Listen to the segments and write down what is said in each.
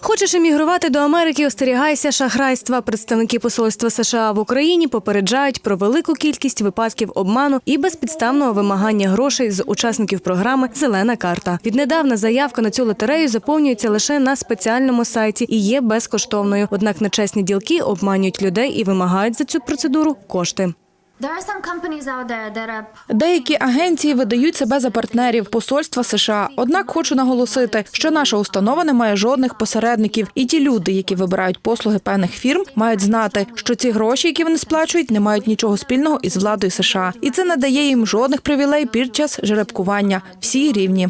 Хочеш емігрувати до Америки, остерігайся шахрайства. Представники посольства США в Україні попереджають про велику кількість випадків обману і безпідставного вимагання грошей з учасників програми Зелена карта. Віднедавна заявка на цю лотерею заповнюється лише на спеціальному сайті і є безкоштовною. Однак нечесні ділки обманюють людей і вимагають за цю процедуру кошти. There are some companies out there that are Деякі агенції видають себе за партнерів посольства США. Однак хочу наголосити, що наша установа не має жодних посередників, і ті люди, які вибирають послуги певних фірм, мають знати, що ці гроші, які вони сплачують, не мають нічого спільного із владою США, і це не дає їм жодних привілей під час жеребкування. Всі рівні.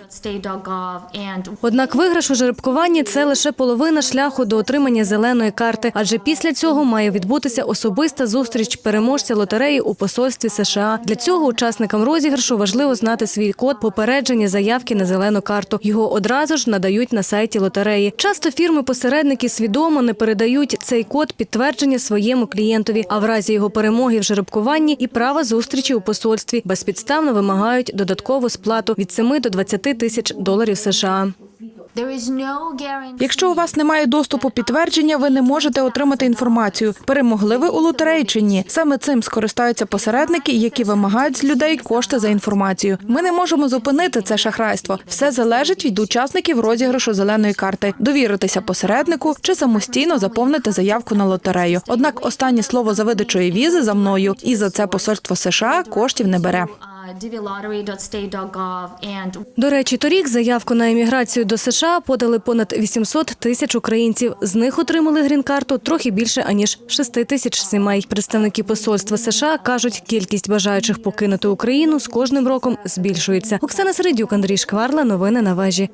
Однак виграш у жеребкуванні це лише половина шляху до отримання зеленої карти, адже після цього має відбутися особиста зустріч переможця лотереї у посольстві США. Для цього учасникам розіграшу важливо знати свій код попередження заявки на зелену карту. Його одразу ж надають на сайті лотереї. Часто фірми-посередники свідомо не передають цей код підтвердження своєму клієнтові, а в разі його перемоги в жеребкуванні і права зустрічі у посольстві безпідставно вимагають додаткову сплату від 7 до 20 тисяч доларів США. Якщо у вас немає доступу підтвердження, ви не можете отримати інформацію, перемогли ви у лотереї чи ні. Саме цим скористаються посередники, які вимагають з людей кошти за інформацію. Ми не можемо зупинити це шахрайство. Все залежить від учасників розіграшу зеленої карти. Довіритися посереднику чи самостійно заповнити заявку на лотерею. Однак останнє слово за видачою візи за мною, і за це посольство США коштів не бере. До речі, торік заявку на еміграцію до США подали понад 800 тисяч українців. З них отримали грін-карту трохи більше аніж 6 тисяч сімей. Представники посольства США кажуть, кількість бажаючих покинути Україну з кожним роком збільшується. Оксана Середюк, Андрій Шкварла. Новини на вежі.